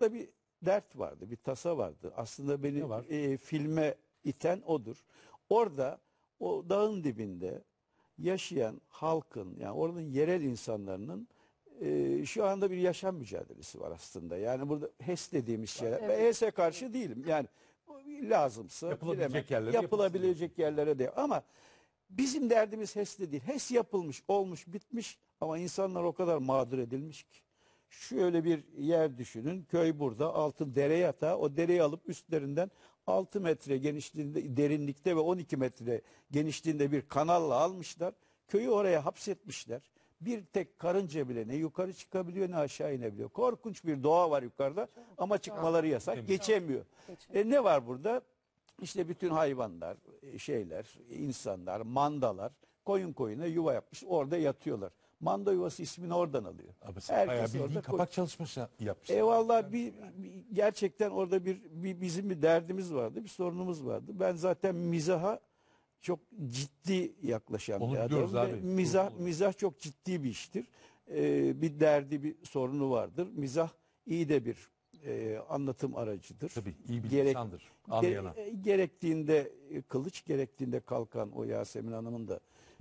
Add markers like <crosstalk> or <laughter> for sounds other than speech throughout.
Burada bir dert vardı, bir tasa vardı. Aslında beni var? e, filme iten odur. Orada o dağın dibinde yaşayan halkın, yani oranın yerel insanların e, şu anda bir yaşam mücadelesi var aslında. Yani burada HES dediğimiz şeyler. Ben HES'e karşı değilim. Yani lazımsa Yapılabilecek yerlere yapılabilecek yerlere de ama bizim derdimiz HES'te değil. HES yapılmış, olmuş, bitmiş ama insanlar o kadar mağdur edilmiş ki. Şöyle bir yer düşünün. Köy burada. Altın dere yatağı. O dereyi alıp üstlerinden 6 metre genişliğinde, derinlikte ve 12 metre genişliğinde bir kanalla almışlar. Köyü oraya hapsetmişler. Bir tek karınca bile ne yukarı çıkabiliyor ne aşağı inebiliyor. Korkunç bir doğa var yukarıda ama çıkmaları yasak. Geçemiyor. E ne var burada? İşte bütün hayvanlar, e, şeyler, insanlar, mandalar koyun koyuna yuva yapmış. Orada yatıyorlar. Manda yuvası ismini oradan alıyor. Abi sen Herkes bayağı bildiğin orada kapak çalışması yapmışsın. Eyvallah bir, bir- gerçekten orada bir, bir bizim bir derdimiz vardı, bir sorunumuz vardı. Ben zaten mizaha çok ciddi yaklaşan Onu bir biliyoruz adamım. abi. Mizah, doğru. mizah çok ciddi bir iştir. Ee, bir derdi, bir sorunu vardır. Mizah iyi de bir e, anlatım aracıdır. Tabii iyi bir Gerek- insandır anlayana. Ge- e, gerektiğinde e, kılıç, gerektiğinde kalkan o Yasemin Hanım'ın da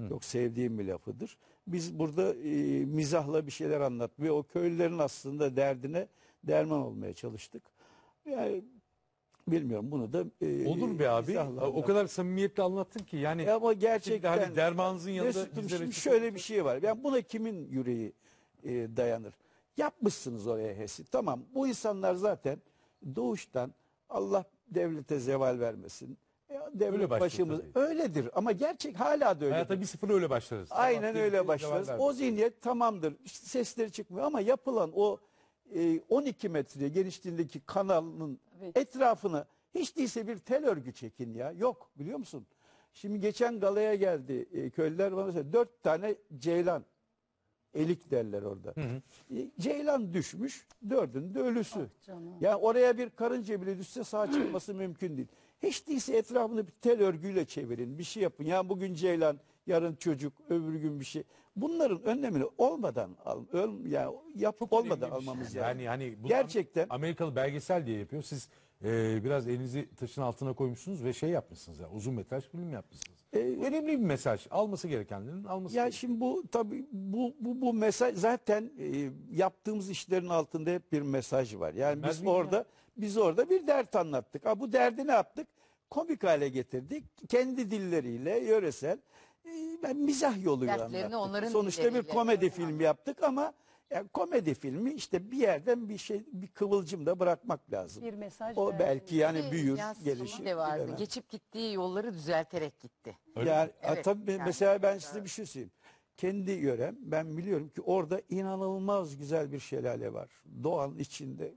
çok sevdiğim bir lafıdır. Biz burada e, mizahla bir şeyler anlatmaya, o köylülerin aslında derdine derman olmaya çalıştık. Yani bilmiyorum bunu da e, Olur be abi. O kadar samimiyetle anlattın ki yani E ama gerçekten hani dermanınızın yanında Mesut'um, şöyle bir şey var. Yani buna kimin yüreği e, dayanır? Yapmışsınız oraya HES'i. Tamam bu insanlar zaten doğuştan Allah devlete zeval vermesin. Ya devlet Öyle başımız tabii. öyledir ama gerçek hala da öyle. Hayata bir sıfır öyle başlarız. Aynen Sabah öyle başlarız. O zihniyet tamamdır. İşte sesleri çıkmıyor ama yapılan o e, 12 metre genişliğindeki kanalın Evet. etrafını hiç değilse bir tel örgü çekin ya. Yok biliyor musun? Şimdi geçen galaya geldi e, köylüler bana söyledi. Dört tane ceylan. Elik derler orada. E, Ceylan düşmüş. Dördünün de ölüsü. Ah canım. Yani oraya bir karınca bile düşse sağ çıkması <clears throat> mümkün değil. Hiç değilse etrafını bir tel örgüyle çevirin. Bir şey yapın. Yani bugün ceylan, yarın çocuk, öbür gün bir şey. Bunların önlemini olmadan al, öl, yani yap, olmadan Önemli bir şey. almamız lazım. Yani hani bu Gerçekten. Amerikalı belgesel diye yapıyor. Siz e, biraz elinizi taşın altına koymuşsunuz ve şey yapmışsınız ya uzun metraj film yapmışsınız. Ee, Önemli bir mesaj. Alması gerekenlerin alması. Ya gerekiyor. şimdi bu tabii bu bu bu mesaj zaten e, yaptığımız işlerin altında hep bir mesaj var. Yani Bilmez biz miyim ya? orada biz orada bir dert anlattık. Ha bu derdi ne yaptık? Komik hale getirdik. Kendi dilleriyle yöresel e, ben mizah yoluyla Dertlerini anlattık. onların Sonuçta bir dilleriyle komedi filmi yaptık ama yani komedi filmi işte bir yerden bir şey bir kıvılcım da bırakmak lazım. Bir mesaj O verdim. belki yani Bir büyür, yansıması gelişir. de vardı. bilemem. Geçip gittiği yolları düzelterek gitti. Öyle yani, mi? ha, Evet, tabii yani- mesela ben size bir şey söyleyeyim. Kendi yörem ben biliyorum ki orada inanılmaz güzel bir şelale var. Doğanın içinde.